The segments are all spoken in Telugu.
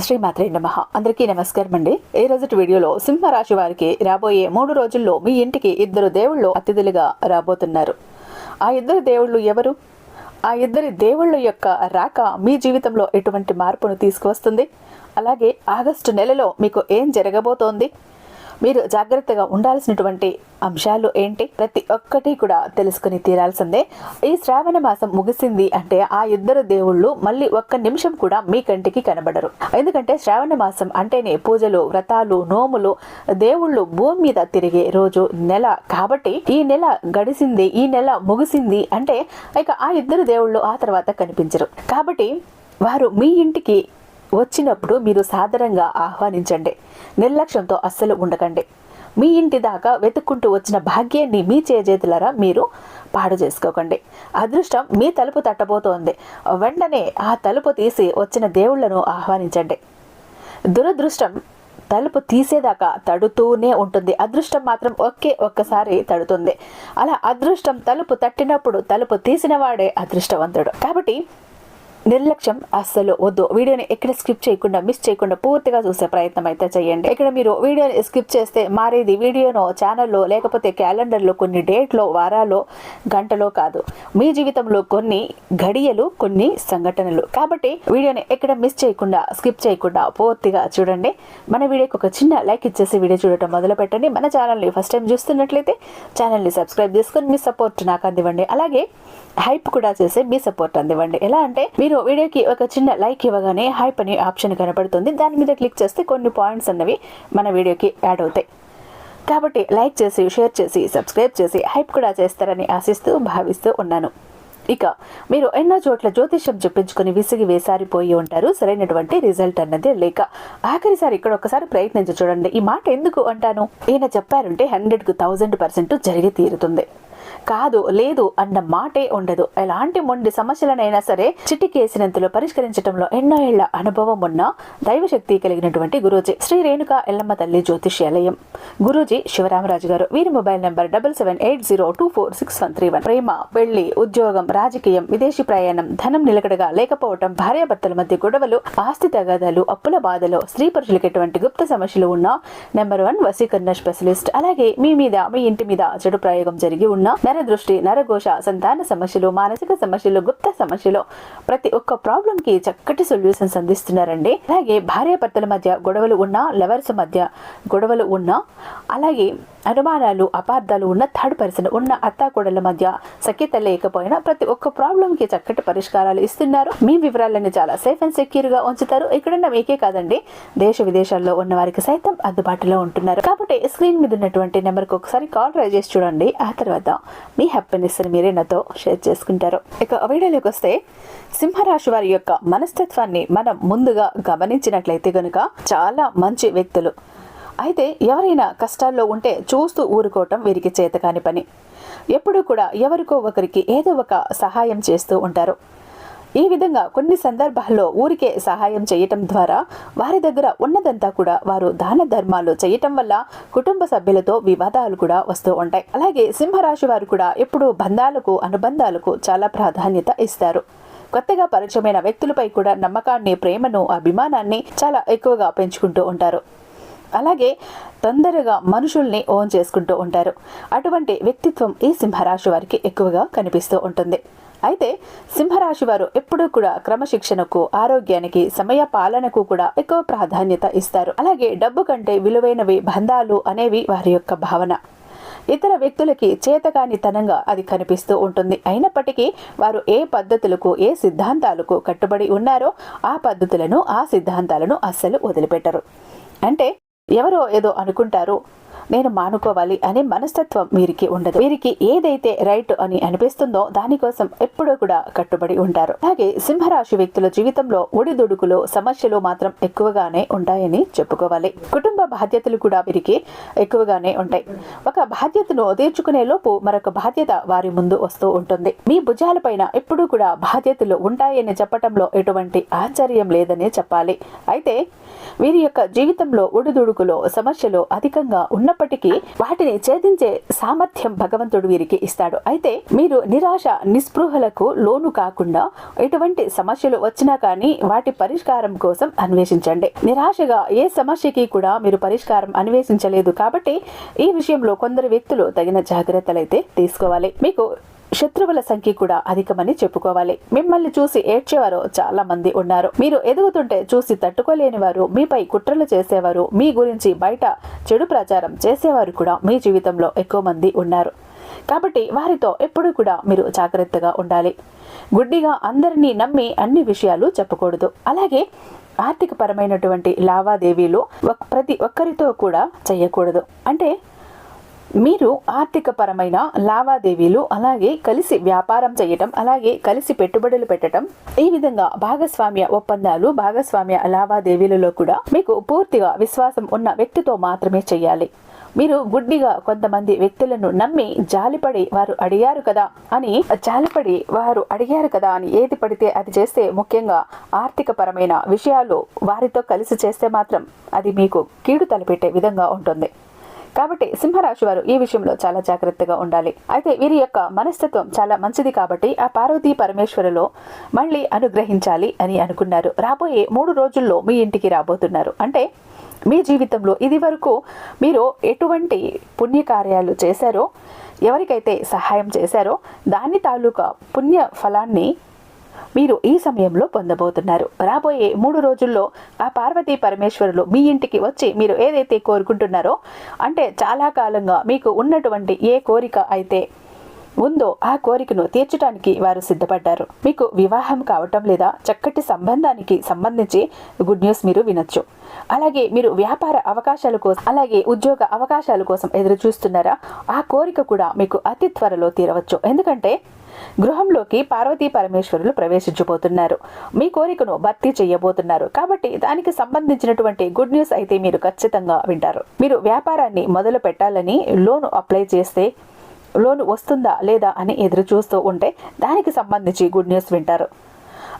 శ్రీమాత్రే నమ. అందరికీ నమస్కారం అండి ఈ రోజుటి వీడియోలో సింహరాశి వారికి రాబోయే మూడు రోజుల్లో మీ ఇంటికి ఇద్దరు దేవుళ్ళు అతిథులుగా రాబోతున్నారు. ఆ ఇద్దరు దేవుళ్ళు ఎవరు? ఆ ఇద్దరి దేవుళ్ళ యొక్క రాక మీ జీవితంలో ఎటువంటి మార్పును తీసుకువస్తుంది? అలాగే ఆగస్టు నెలలో మీకు ఏం జరగబోతోంది? మీరు జాగ్రత్తగా ఉండాల్సినటువంటి అంశాలు ఏంటి? ప్రతి ఒక్కటి కూడా తెలుసుకుని తీరాల్సిందే. ఈ శ్రావణ మాసం ముగిసింది అంటే ఆ ఇద్దరు దేవుళ్ళు మళ్ళీ ఒక్క నిమిషం కూడా మీ కంటికి కనబడరు. ఎందుకంటే శ్రావణ మాసం అంటేనే పూజలు వ్రతాలు నోములు దేవుళ్ళు భూమి మీద తిరిగే రోజు నెల. కాబట్టి ఈ నెల గడిసింది ఈ నెల ముగిసింది అంటే ఇక ఆ ఇద్దరు దేవుళ్ళు ఆ తర్వాత కనిపించరు. కాబట్టి వారు మీ ఇంటికి వచ్చినప్పుడు మీరు సాధారణంగా ఆహ్వానించండి. నిర్లక్ష్యంతో అస్సలు ఉండకండి. మీ ఇంటి దాకా వెతుక్కుంటూ వచ్చిన భాగ్యాన్ని మీ చేజేతులరా మీరు పాడు చేసుకోకండి. అదృష్టం మీ తలుపు తట్టబోతోంది. వెంటనే ఆ తలుపు తీసి వచ్చిన దేవుళ్ళను ఆహ్వానించండి. దురదృష్టం తలుపు తీసేదాకా తడుతూనే ఉంటుంది. అదృష్టం మాత్రం ఒకే ఒక్కసారి తడుతుంది. అలా అదృష్టం తలుపు తట్టినప్పుడు తలుపు తీసిన వాడే అదృష్టవంతుడు. కాబట్టి నిర్లక్ష్యం అస్సలు వద్దు. వీడియోని ఎక్కడ స్కిప్ చేయకుండా మిస్ చేయకుండా పూర్తిగా చూసే ప్రయత్నం అయితే చేయండి. ఇక్కడ మీరు వీడియోని స్కిప్ చేస్తే మారేది వీడియోను ఛానల్లో లేకపోతే క్యాలెండర్లో కొన్ని డేట్లో వారాలో గంటలో కాదు. మీ జీవితంలో కొన్ని గడియలు కొన్ని సంఘటనలు. కాబట్టి వీడియోని ఎక్కడ మిస్ చేయకుండా స్కిప్ చేయకుండా పూర్తిగా చూడండి. మన వీడియోకి ఒక చిన్న లైక్ ఇచ్చేసి వీడియో చూడటం మొదలు పెట్టండి మన ఛానల్ని ఫస్ట్ టైం చూస్తున్నట్లయితే ఛానల్ని సబ్స్క్రైబ్ చేసుకొని మీ సపోర్ట్ నాకు అందివ్వండి. అలాగే హైప్ కూడా చేసి మీ సపోర్ట్ అందివ్వండి. ఎలా అంటే మీరు వీడియోకి ఒక చిన్న లైక్ ఇవ్వగానే హైప్ అనే ఆప్షన్ కనబడుతుంది దాని మీద క్లిక్ చేస్తే కొన్ని పాయింట్స్ అన్నవి మన వీడియోకి యాడ్ అవుతాయి. కాబట్టి లైక్ చేసి షేర్ చేసి సబ్స్క్రైబ్ చేసి హైప్ కూడా చేస్తారని ఆశిస్తూ భావిస్తూ ఉన్నాను. ఇక మీరు ఎన్నో చోట్ల జ్యోతిష్యం చెప్పించుకుని విసిగి వేసారిపోయి ఉంటారు. సరైనటువంటి రిజల్ట్ అన్నది లేక ఆఖరిసారి ఇక్కడ ఒకసారి ప్రయత్నించి చూడండి. ఈ మాట ఎందుకు అంటాను? ఈయన చెప్పారంటే హండ్రెడ్కు థౌజండ్ పర్సెంట్ జరిగి తీరుతుంది. కాదు లేదు అన్న మాటే ఉండదు. ఎలాంటి మొండి సమస్యలనైనా సరే చిటికేసినంతలో పరిష్కరించడంలో ఎన్నో ఏళ్ళ అనుభవం ఉన్న దైవశక్తి కలిగినటువంటి గురూజీ శ్రీ రేణుక ఎల్లమ్మ తల్లి జ్యోతిష్యాలయం. గురూజీ శివరామరాజు గారు వీరి mobile number double seven eight zero two four six one three one. ప్రేమ పెళ్ళి ఉద్యోగం రాజకీయం విదేశీ ప్రయాణం ధనం నిలకడగా లేకపోవటం భార్యాభర్తల మధ్య గొడవలు ఆస్తి తగాదాలు అప్పుల బాధలు స్త్రీ పురుషులకు ఎటువంటి గుప్త సమస్యలు ఉన్న నెంబర్ వన్ వసీకరణ స్పెషలిస్ట్. అలాగే మీ మీద మీ ఇంటి మీద చెడు ప్రయోగం జరిగి ఉన్న నరదృష్టి నరఘోష సంతాన సమస్యలు మానసిక సమస్యలు గుప్త సమస్యలు. ప్రతి ఒక్క ప్రాబ్లం కి చక్కటి సొల్యూషన్స్ అందిస్తున్నారండి అలాగే భార్యాభర్తల మధ్య గొడవలు ఉన్నా లవర్స్ మధ్య గొడవలు ఉన్నా అలాగే అనుమానాలు అపార్థాలు ఉన్న థర్డ్ పర్సన్ ఉన్న అత్తాకోడల మధ్య సఖ్యత లేకపోయినా ప్రతి ఒక్క ప్రాబ్లం కి చక్కటి పరిష్కారాలు ఇస్తున్నారు. మీ వివరాలను చాలా సేఫ్ అండ్ సెక్యూర్గా ఉంచుతారు. ఇక్కడున్న మీకే కాదండి దేశ విదేశాల్లో ఉన్న వారికి సైతం అందుబాటులో ఉంటున్నారు. కాబట్టి స్క్రీన్ మీద ఉన్నటువంటి నెంబర్కి ఒకసారి కాల్ ట్రై చేసి చూడండి. ఆ తర్వాత మీ హ్యాపీనెస్ని మీరే నాతో షేర్ చేసుకుంటారు. ఇక వీడియోలోకి వస్తే సింహరాశి వారి యొక్క మనస్తత్వాన్ని మనం ముందుగా గమనించినట్లయితే కనుక చాలా మంచి వ్యక్తులు. అయితే ఎవరైనా కష్టాల్లో ఉంటే చూస్తూ ఊరుకోవటం వీరికి చేతకాని పని. ఎప్పుడూ కూడా ఎవరికో ఒకరికి ఏదో ఒక సహాయం చేస్తూ ఉంటారు. ఈ విధంగా కొన్ని సందర్భాల్లో ఊరికే సహాయం చేయటం ద్వారా వారి దగ్గర ఉన్నదంతా కూడా వారు దాన ధర్మాలు చేయటం వల్ల కుటుంబ సభ్యులతో వివాదాలు కూడా వస్తూ ఉంటాయి. అలాగే సింహరాశి వారు కూడా ఎప్పుడూ బంధాలకు అనుబంధాలకు చాలా ప్రాధాన్యత ఇస్తారు. కొత్తగా పరిచయమైన వ్యక్తులపై కూడా నమ్మకాన్ని ప్రేమను అభిమానాన్ని చాలా ఎక్కువగా పెంచుకుంటూ ఉంటారు. అలాగే తొందరగా మనుషుల్ని ఓన్ చేసుకుంటూ ఉంటారు. అటువంటి వ్యక్తిత్వం ఈ సింహరాశి వారికి ఎక్కువగా కనిపిస్తూ ఉంటుంది. అయితే సింహరాశి వారు ఎప్పుడూ కూడా క్రమశిక్షణకు ఆరోగ్యానికి సమయ పాలనకు కూడా ఎక్కువ ప్రాధాన్యత ఇస్తారు. అలాగే డబ్బు కంటే విలువైనవి బంధాలు అనేవి వారి యొక్క భావన. ఇతర వ్యక్తులకి చేతకానితనంగా అది కనిపిస్తూ ఉంటుంది. అయినప్పటికీ వారు ఏ పద్ధతులకు ఏ సిద్ధాంతాలకు కట్టుబడి ఉన్నారో ఆ పద్ధతులను ఆ సిద్ధాంతాలను అస్సలు వదిలిపెట్టరు. అంటే ఎవరో ఏదో అనుకుంటారు నేను మానుకోవాలి అనే మనస్తత్వం వీరికి ఉండదు. వీరికి ఏదైతే రైట్ అని అనిపిస్తుందో దానికోసం ఎప్పుడూ కూడా కట్టుబడి ఉంటారు. అలాగే సింహరాశి వ్యక్తుల జీవితంలో ఒడిదుడుకులు సమస్యలు మాత్రం ఎక్కువగానే ఉంటాయని చెప్పుకోవాలి. కుటుంబ బాధ్యతలు కూడా వీరికి ఎక్కువగానే ఉంటాయి. ఒక బాధ్యతను తీర్చుకునే లోపు మరొక బాధ్యత వారి ముందు వస్తూ ఉంటుంది. మీ భుజాలపైన ఎప్పుడూ కూడా బాధ్యతలు ఉంటాయని చెప్పటంలో ఎటువంటి ఆశ్చర్యం లేదని చెప్పాలి. అయితే వీరి యొక్క జీవితంలో ఒడిదుడుకులో సమస్యలు అధికంగా ఉన్న ఉన్నప్పటికీ వాటిని ఛేదించే సామర్థ్యం భగవంతుడు వీరికి ఇస్తాడు. అయితే మీరు నిరాశ నిస్పృహలకు లోను కాకుండా ఎటువంటి సమస్యలు వచ్చినా కానీ వాటి పరిష్కారం కోసం అన్వేషించండి. నిరాశగా ఏ సమస్యకి కూడా మీరు పరిష్కారం అన్వేషించలేదు కాబట్టి ఈ విషయంలో కొందరు వ్యక్తులు తగిన జాగ్రత్తలు అయితే తీసుకోవాలి. మీకు శత్రువుల సంఖ్య కూడా అధికమని చెప్పుకోవాలి. మిమ్మల్ని చూసి ఏడ్చేవారు చాలా మంది ఉన్నారు. మీరు ఎదుగుతుంటే చూసి తట్టుకోలేని వారు మీపై కుట్రలు చేసేవారు మీ గురించి బయట చెడు ప్రచారం చేసేవారు కూడా మీ జీవితంలో ఎక్కువ మంది ఉన్నారు. కాబట్టి వారితో ఎప్పుడూ కూడా మీరు జాగ్రత్తగా ఉండాలి. గుడ్డిగా అందరినీ నమ్మి అన్ని విషయాలు చెప్పకూడదు. అలాగే ఆర్థిక పరమైనటువంటి లావాదేవీలు ప్రతి ఒక్కరితో కూడా చేయకూడదు. అంటే మీరు ఆర్థికపరమైన లావాదేవీలు అలాగే కలిసి వ్యాపారం చేయటం అలాగే కలిసి పెట్టుబడులు పెట్టడం ఈ విధంగా భాగస్వామ్య ఒప్పందాలు భాగస్వామ్య లావాదేవీలలో కూడా మీకు పూర్తిగా విశ్వాసం ఉన్న వ్యక్తితో మాత్రమే చేయాలి. మీరు గుడ్డిగా కొంతమంది వ్యక్తులను నమ్మి జాలిపడి వారు అడిగారు కదా అని జాలిపడి వారు అడిగారు కదా అని ఏది పడితే అది చేస్తే ముఖ్యంగా ఆర్థిక పరమైన విషయాలు వారితో కలిసి చేస్తే మాత్రం అది మీకు కీడు తలపెట్టే విధంగా ఉంటుంది. కాబట్టి సింహరాశి వారు ఈ విషయంలో చాలా జాగ్రత్తగా ఉండాలి. అయితే వీరి యొక్క మనస్తత్వం చాలా మంచిది కాబట్టి ఆ పార్వతీ పరమేశ్వరులో మళ్ళీ అనుగ్రహించాలి అని అనుకున్నారు. రాబోయే మూడు రోజుల్లో మీ ఇంటికి రాబోతున్నారు. అంటే మీ జీవితంలో ఇది వరకు మీరు ఎటువంటి పుణ్యకార్యాలు చేశారో ఎవరికైతే సహాయం చేశారో దాని తాలూకా పుణ్య ఫలాన్ని మీరు ఈ సమయంలో పొందబోతున్నారు. రాబోయే మూడు రోజుల్లో ఆ పార్వతీ పరమేశ్వరులు మీ ఇంటికి వచ్చి మీరు ఏదైతే కోరుకుంటున్నారో అంటే చాలా కాలంగా మీకు ఉన్నటువంటి ఏ కోరిక అయితే ఉందో ఆ కోరికను తీర్చడానికి వారు సిద్ధపడ్డారు. మీకు వివాహం కావటం లేదా చక్కటి సంబంధానికి సంబంధించి గుడ్ న్యూస్ మీరు వినొచ్చు. అలాగే మీరు వ్యాపార అవకాశాల కోసం అలాగే ఉద్యోగ అవకాశాల కోసం ఎదురు చూస్తున్నారా ఆ కోరిక కూడా మీకు అతి త్వరలో తీరవచ్చు. ఎందుకంటే గృహంలోకి పార్వతీ పరమేశ్వరులు ప్రవేశించబోతున్నారు. మీ కోరికను భర్తీ చేయబోతున్నారు. కాబట్టి దానికి సంబంధించినటువంటి గుడ్ న్యూస్ అయితే మీరు ఖచ్చితంగా వింటారు. మీరు వ్యాపారాన్ని మొదలు పెట్టాలని లోను అప్లై చేస్తే లోన్ వస్తుందా లేదా అని ఎదురు చూస్తూ ఉంటే దానికి సంబంధించి గుడ్ న్యూస్ వింటారు.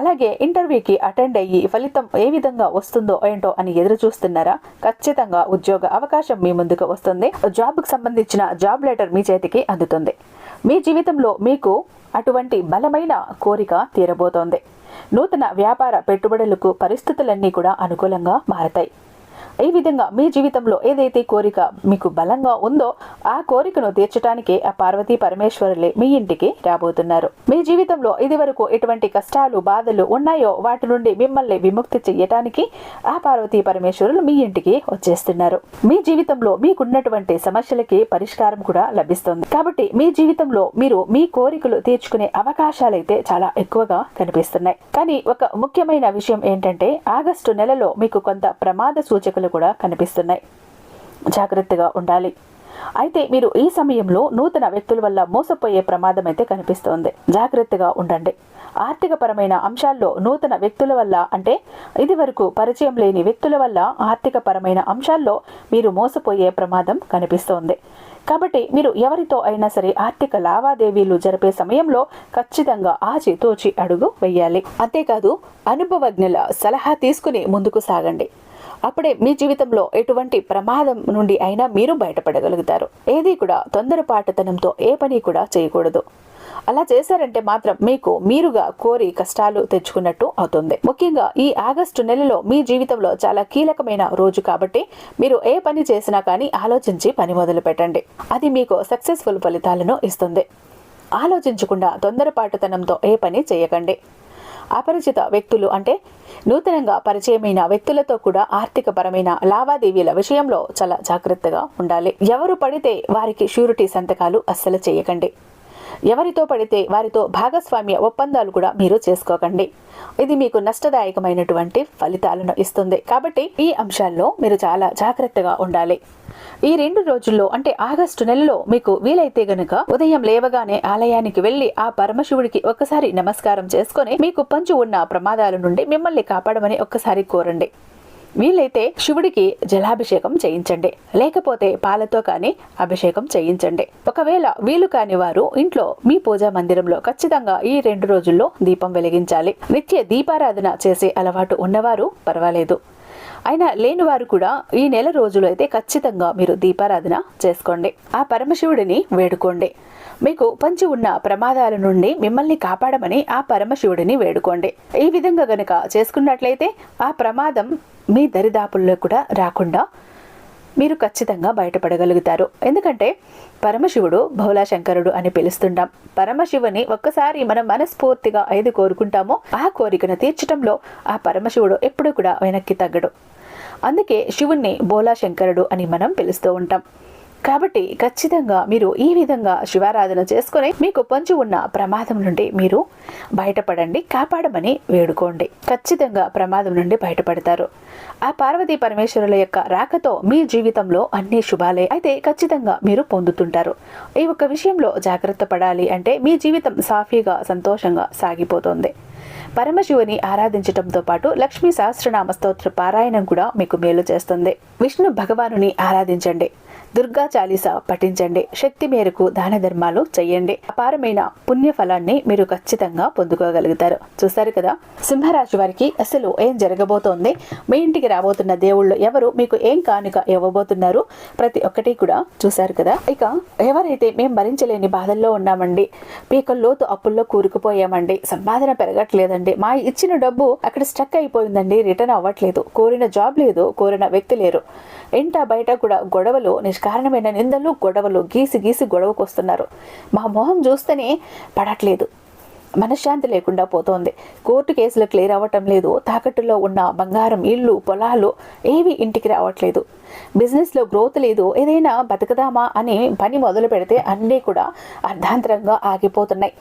అలాగే ఇంటర్వ్యూకి అటెండ్ అయ్యి ఫలితం ఏ విధంగా వస్తుందో ఏంటో అని ఎదురు చూస్తున్నారా? ఖచ్చితంగా ఉద్యోగ అవకాశం మీ ముందుకు వస్తుంది. జాబ్కి సంబంధించిన జాబ్ లెటర్ మీ చేతికి అందుతుంది. మీ జీవితంలో మీకు అటువంటి బలమైన కోరిక తీరబోతోంది. నూతన వ్యాపార పెట్టుబడులకు పరిస్థితులన్నీ కూడా అనుకూలంగా మారతాయి. ఈ విధంగా మీ జీవితంలో ఏదైతే కోరిక మీకు బలంగా ఉందో ఆ కోరికను తీర్చడానికే ఆ పార్వతీ పరమేశ్వరులే మీ ఇంటికి రాబోతున్నారు. మీ జీవితంలో ఇది వరకు ఎటువంటి కష్టాలు బాధలు ఉన్నాయో వాటి నుండి మిమ్మల్ని విముక్తి చెయ్యటానికి ఆ పార్వతీ పరమేశ్వరులు మీ ఇంటికి వచ్చేస్తున్నారు. మీ జీవితంలో మీకున్నటువంటి సమస్యలకి పరిష్కారం కూడా లభిస్తుంది. కాబట్టి మీ జీవితంలో మీరు మీ కోరికలు తీర్చుకునే అవకాశాలైతే చాలా ఎక్కువగా కనిపిస్తున్నాయి. కానీ ఒక ముఖ్యమైన విషయం ఏంటంటే ఆగస్టు నెలలో మీకు కొంత ప్రమాద సూచకులు కూడా కనిపిస్తున్నాయి. జాగ్రత్తగా ఉండాలి. అయితే మీరు ఈ సమయంలో నూతన వ్యక్తుల వల్ల మోసపోయే ప్రమాదం అయితే కనిపిస్తోంది. జాగ్రత్తగా ఉండండి. ఆర్థికపరమైన అంశాల్లో నూతన వ్యక్తుల వల్ల అంటే ఇది వరకు పరిచయం లేని వ్యక్తుల వల్ల ఆర్థికపరమైన అంశాల్లో మీరు మోసపోయే ప్రమాదం కనిపిస్తోంది. కాబట్టి మీరు ఎవరితో అయినా సరే ఆర్థిక లావాదేవీలు జరిపే సమయంలో ఖచ్చితంగా ఆచితూచి అడుగు వేయాలి. అంతేకాదు అనుభవజ్ఞుల సలహా తీసుకుని ముందుకు సాగండి. అప్పుడే మీ జీవితంలో ఎటువంటి ప్రమాదం నుండి అయినా మీరు బయటపడగలుగుతారు. ఏది కూడా తొందరపాటుతనంతో ఏ పని కూడా చేయకూడదు. అలా చేశారంటే మాత్రం మీకు మీరుగా కోరి కష్టాలు తెచ్చుకున్నట్టు అవుతుంది. ముఖ్యంగా ఈ ఆగస్టు నెలలో మీ జీవితంలో చాలా కీలకమైన రోజు కాబట్టి మీరు ఏ పని చేసినా కానీ ఆలోచించి పని మొదలు పెట్టండి. అది మీకు సక్సెస్ఫుల్ ఫలితాలను ఇస్తుంది. ఆలోచించకుండా తొందరపాటుతనంతో ఏ పని చేయకండి. అపరిచిత వ్యక్తులు అంటే నూతనంగా పరిచయమైన వ్యక్తులతో కూడా ఆర్థిక పరమైన లావాదేవీల విషయంలో చాలా జాగ్రత్తగా ఉండాలి. ఎవరు పడితే వారికి షూరిటీ సంతకాలు అస్సలు చేయకండి. ఎవరితో పడితే వారితో భాగస్వామ్య ఒప్పందాలు కూడా మీరు చేసుకోకండి. ఇది మీకు నష్టదాయకమైనటువంటి ఫలితాలను ఇస్తుంది. కాబట్టి ఈ అంశాల్లో మీరు చాలా జాగ్రత్తగా ఉండాలి. ఈ రెండు రోజుల్లో అంటే ఆగస్టు నెలలో మీకు వీలైతే గనుక ఉదయం లేవగానే ఆలయానికి వెళ్ళి ఆ పరమశివుడికి ఒక్కసారి నమస్కారం చేసుకొని మీకు పంచు ఉన్న ప్రమాదాల నుండి మిమ్మల్ని కాపాడమని ఒక్కసారి కోరండి. వీలైతే శివుడికి జలాభిషేకం చేయించండి. లేకపోతే పాలతో కానీ అభిషేకం చేయించండి. ఒకవేళ వీలు కాని వారు ఇంట్లో మీ పూజా మందిరంలో ఖచ్చితంగా ఈ రెండు రోజుల్లో దీపం వెలిగించాలి. నిత్య దీపారాధన చేసే అలవాటు ఉన్నవారు పర్వాలేదు. అయినా లేని వారు కూడా ఈ నెల రోజులు అయితే ఖచ్చితంగా మీరు దీపారాధన చేసుకోండి. ఆ పరమశివుడిని వేడుకోండి. మీకు పంచి ఉన్న ప్రమాదాల నుండి మిమ్మల్ని కాపాడమని ఆ పరమశివుడిని వేడుకోండి. ఈ విధంగా గనుక చేసుకున్నట్లయితే ఆ ప్రమాదం మీ దరిదాపుల్లో కూడా రాకుండా మీరు ఖచ్చితంగా బయటపడగలుగుతారు. ఎందుకంటే పరమశివుడు భోలాశంకరుడు అని పిలుస్తుంటాం. పరమశివుని ఒక్కసారి మనం మనస్ఫూర్తిగా ఏది కోరుకుంటామో ఆ కోరికను తీర్చడంలో ఆ పరమశివుడు ఎప్పుడు కూడా వెనక్కి తగ్గడు. అందుకే శివుణ్ణి బోలాశంకరుడు అని మనం పిలుస్తూ ఉంటాం. కాబట్టి ఖచ్చితంగా మీరు ఈ విధంగా శివారాధన చేసుకుని మీకు పొంచి ఉన్న ప్రమాదం నుండి మీరు బయటపడండి కాపాడమని వేడుకోండి. ఖచ్చితంగా ప్రమాదం నుండి బయటపడతారు. ఆ పార్వతీ పరమేశ్వరుల యొక్క రాకతో మీ జీవితంలో అన్ని శుభాలే అయితే ఖచ్చితంగా మీరు పొందుతుంటారు. ఈ ఒక్క విషయంలో జాగ్రత్త పడాలి అంటే మీ జీవితం సాఫీగా సంతోషంగా సాగిపోతుంది. పరమశివుని ఆరాధించటంతో పాటు లక్ష్మీ సహస్రనామ స్తోత్ర పారాయణం కూడా మీకు మేలు చేస్తుంది. విష్ణు భగవానుని ఆరాధించండి. దుర్గా చాలీస పఠించండి. శక్తి మేరకు దాన ధర్మాలు చేయండి అపారమైన పుణ్య ఫలాన్ని మీరు ఖచ్చితంగా పొందుకోగలుగుతారు. చూసారు కదా? సింహరాశి వారికి అసలు ఏం జరగబోతోంది? మీ ఇంటికి రాబోతున్న దేవుళ్ళు ఎవరు? మీకు ఏం కానుక ఇవ్వబోతున్నారు? ప్రతి ఒక్కటి కూడా చూసారు కదా? ఇక ఎవరైతే మేము భరించలేని బాధల్లో ఉన్నామండి పీకల్లోతు అప్పుల్లో కూరుకుపోయామండి సంపాదన పెరగట్లేదండి మా ఇచ్చిన డబ్బు అక్కడ స్టక్ అయిపోయిందండి. రిటర్న్ అవ్వట్లేదు. కోరిన జాబ్ లేదు. కోరిన వ్యక్తి లేరు. ఇంట బయట కూడా గొడవలు నిష్కారణమైన నిందలు గొడవలు గీసి గీసి గొడవకు వస్తున్నారు. మా మొహం చూస్తేనే పడట్లేదు. మనశ్శాంతి లేకుండా పోతోంది. కోర్టు కేసులు క్లియర్ అవ్వటం లేదు. తాకట్టులో ఉన్న బంగారం ఇల్లు పొలాలు ఏవి ఇంటికి రావట్లేదు. బిజినెస్లో గ్రోత్ లేదు. ఏదైనా బతకదామా అని పని మొదలు పెడితే అన్నీ కూడా అర్ధాంతరంగా ఆగిపోతున్నాయి.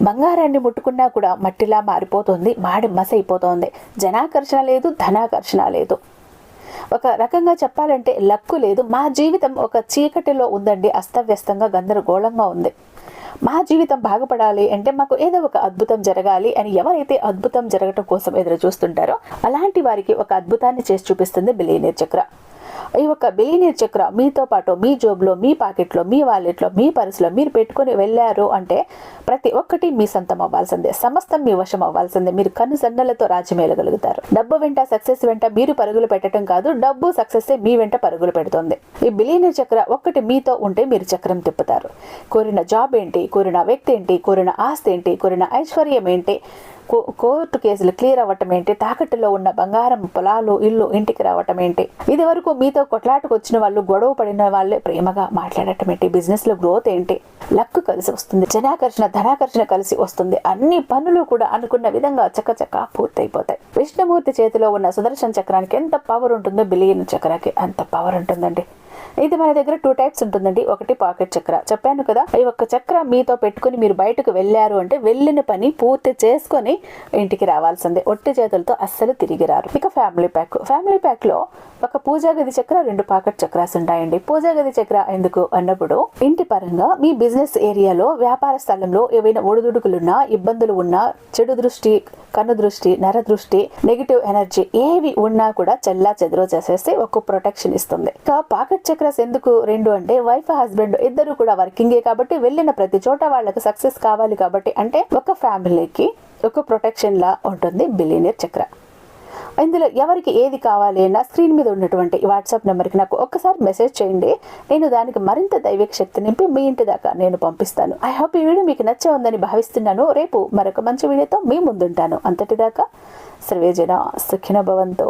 బంగారాన్ని ముట్టుకున్నా కూడా మట్టిలా మారిపోతుంది మాడి మసైపోతోంది. జనాకర్షణ లేదు ధనాకర్షణ లేదు. ఒక రకంగా చెప్పాలంటే లక్కు లేదు. మా జీవితం ఒక చీకటిలో ఉందండి అస్తవ్యస్తంగా గందరగోళంగా ఉంది. మా జీవితం బాగుపడాలి అంటే మాకు ఏదో ఒక అద్భుతం జరగాలి అని ఎవరైతే అద్భుతం జరగటం కోసం ఎదురు చూస్తుంటారో అలాంటి వారికి ఒక అద్భుతాన్ని చేసి చూపిస్తుంది బిలియనీర్ చక్ర. ఈ యొక్క బిలీనియర్ చక్ర మీతో పాటు మీ జోబ్లో మీ పాకెట్లో మీ వాలెట్లో మీ పర్సులో మీరు పెట్టుకుని వెళ్ళారు అంటే ప్రతి ఒక్కటి మీ సొంతం అవ్వాల్సిందే. సమస్తం మీ వశం అవ్వాల్సిందే. మీరు కన్ను సన్నలతో రాజ్యమేలగలుగుతారు డబ్బు వెంట సక్సెస్ వెంట మీరు పరుగులు పెట్టడం కాదు డబ్బు సక్సెస్ మీ వెంట పరుగులు పెడుతుంది. ఈ బిలీనియర్ చక్ర ఒక్కటి మీతో ఉంటే మీరు చక్రం తిప్పుతారు. కోరిన జాబ్ ఏంటి? కోరిన వ్యక్తి ఏంటి? కోరిన ఆస్తి ఏంటి? కోరిన ఐశ్వర్యం ఏంటి? కోర్టు కేసులు క్లియర్ అవ్వటం ఏంటి? తాకట్టులో ఉన్న బంగారం పొలాలు ఇల్లు ఇంటికి రావటం ఏంటి? ఇది వరకు మీతో కొట్లాటకు వచ్చిన వాళ్ళు గొడవ పడిన వాళ్ళే ప్రేమగా మాట్లాడటం ఏంటి? బిజినెస్లో గ్రోత్ ఏంటి? లక్ కలిసి వస్తుంది జనాకర్షణ ధనాకర్షణ కలిసి వస్తుంది. అన్ని పనులు కూడా అనుకున్న విధంగా చక్కచక్క పూర్తయిపోతాయి. విష్ణుమూర్తి చేతిలో ఉన్న సుదర్శన చక్రానికి ఎంత పవర్ ఉంటుందో బిలియన్ చక్రానికి అంత పవర్ ఉంటుందండి. ఇది మన దగ్గర టూ టైప్స్ ఉంటుందండి. ఒకటి పాకెట్ చక్ర. చెప్పాను కదా ఈ ఒక్క చక్ర మీతో పెట్టుకుని మీరు బయటకు వెళ్ళారు అంటే వెళ్ళిన పని పూర్తి చేసుకొని ఇంటికి రావాల్సిందే. ఒట్టి చేతులతో అస్సలు తిరిగి రారు. ఇక ఫ్యామిలీ ప్యాక్ ఫ్యామిలీ ప్యాక్లో ఒక పూజా గది చక్ర రెండు పాకెట్ చక్రాస్ ఉంటాయండి. పూజా గది చక్ర ఎందుకు అన్నప్పుడు ఇంటి పరంగా మీ బిజినెస్ ఏరియాలో వ్యాపార స్థలంలో ఏవైనా ఒడిదుడుకులున్నా ఇబ్బందులు ఉన్నా చెడు దృష్టి కన్ను దృష్టి నర దృష్టి నెగిటివ్ ఎనర్జీ ఏవి ఉన్నా కూడా చెల్లా చెదరో చేసేస్తే ఒక ప్రొటెక్షన్ ఇస్తుంది. ఇక పాకెట్ చక్రస్ ఎందుకు రెండు అంటే వైఫ్ హస్బెండ్ ఇద్దరు కూడా వర్కింగే కాబట్టి వెళ్ళిన ప్రతి చోట వాళ్ళకి సక్సెస్ కావాలి కాబట్టి అంటే ఒక ఫ్యామిలీకి ఒక ప్రొటెక్షన్ లా ఉంటుంది బిలీనియర్ చక్ర. ఇందులో ఎవరికి ఏది కావాలి అన్న స్క్రీన్ మీద ఉన్నటువంటి వాట్సాప్ నెంబర్కి నాకు ఒక్కసారి మెసేజ్ చేయండి. నేను దానికి మరింత దైవిక శక్తి నింపి మీ ఇంటి దాకా నేను పంపిస్తాను. ఐ హోప్ ఈ వీడియో మీకు నచ్చే ఉందని భావిస్తున్నాను. రేపు మరొక మంచి వీడియోతో మీ ముందుంటాను. అంతటిదాకా సర్వేజన సుఖిన భవంతో.